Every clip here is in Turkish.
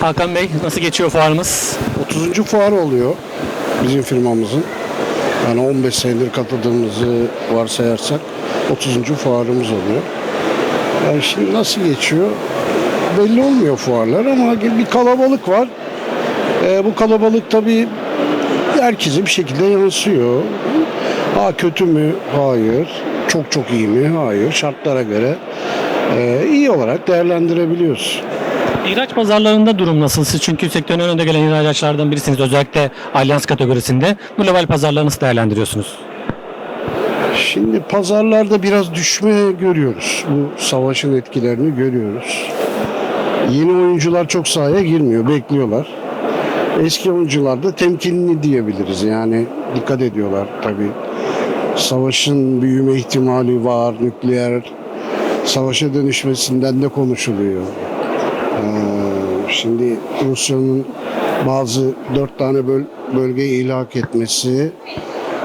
Hakan Bey nasıl geçiyor fuarımız? 30. fuar oluyor bizim firmamızın. Yani 15 senedir katıldığımızı varsayarsak 30. fuarımız oluyor. Yani şimdi nasıl geçiyor? Belli olmuyor fuarlar ama bir kalabalık var. Ee, bu kalabalık tabii herkese bir şekilde yansıyor. Ha kötü mü? Hayır. Çok çok iyi mi? Hayır. Şartlara göre e, iyi olarak değerlendirebiliyoruz. İhraç pazarlarında durum nasıl? Siz çünkü sektörün önünde gelen ihracatçılardan birisiniz. Özellikle Alyans kategorisinde. Global pazarları nasıl değerlendiriyorsunuz? Şimdi pazarlarda biraz düşme görüyoruz. Bu savaşın etkilerini görüyoruz. Yeni oyuncular çok sahaya girmiyor, bekliyorlar. Eski oyuncular da temkinli diyebiliriz. Yani dikkat ediyorlar tabii. Savaşın büyüme ihtimali var, nükleer savaşa dönüşmesinden de konuşuluyor. Ee, şimdi Rusya'nın bazı dört tane böl bölgeyi ilhak etmesi,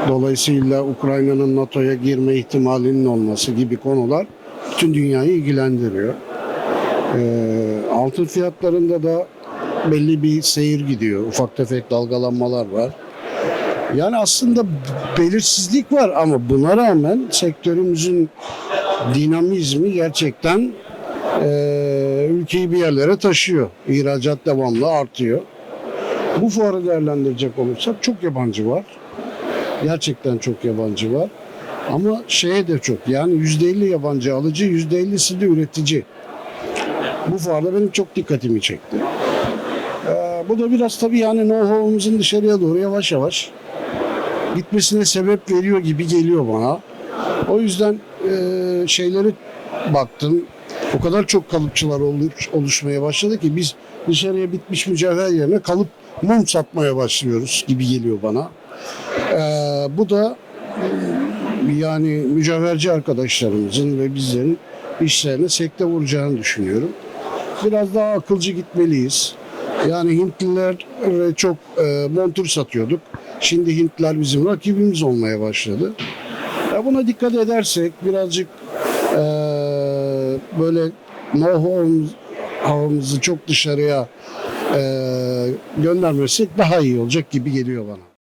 Dolayısıyla Ukrayna'nın NATO'ya girme ihtimalinin olması gibi konular bütün dünyayı ilgilendiriyor. Ee, altın fiyatlarında da belli bir seyir gidiyor. Ufak tefek dalgalanmalar var. Yani aslında belirsizlik var ama buna rağmen sektörümüzün dinamizmi gerçekten eee, ülkeyi bir yerlere taşıyor. İhracat devamlı artıyor. Bu fuarı değerlendirecek olursak çok yabancı var. Gerçekten çok yabancı var. Ama şeye de çok yani %50 yabancı alıcı, %50'si de üretici. Bu fuarda benim çok dikkatimi çekti. Ee, bu da biraz tabii yani know-how'umuzun dışarıya doğru yavaş yavaş gitmesine sebep veriyor gibi geliyor bana. O yüzden e, şeyleri baktım. O kadar çok kalıpçılar oluş- oluşmaya başladı ki biz dışarıya bitmiş mücevher yerine kalıp mum satmaya başlıyoruz gibi geliyor bana. Ee, bu da e, yani mücevherci arkadaşlarımızın ve bizlerin işlerine sekte vuracağını düşünüyorum. Biraz daha akılcı gitmeliyiz. Yani Hintliler çok e, montur satıyorduk. Şimdi Hintliler bizim rakibimiz olmaya başladı. Ya buna dikkat edersek birazcık e, böyle know-how'umuzu çok dışarıya e, göndermesek daha iyi olacak gibi geliyor bana.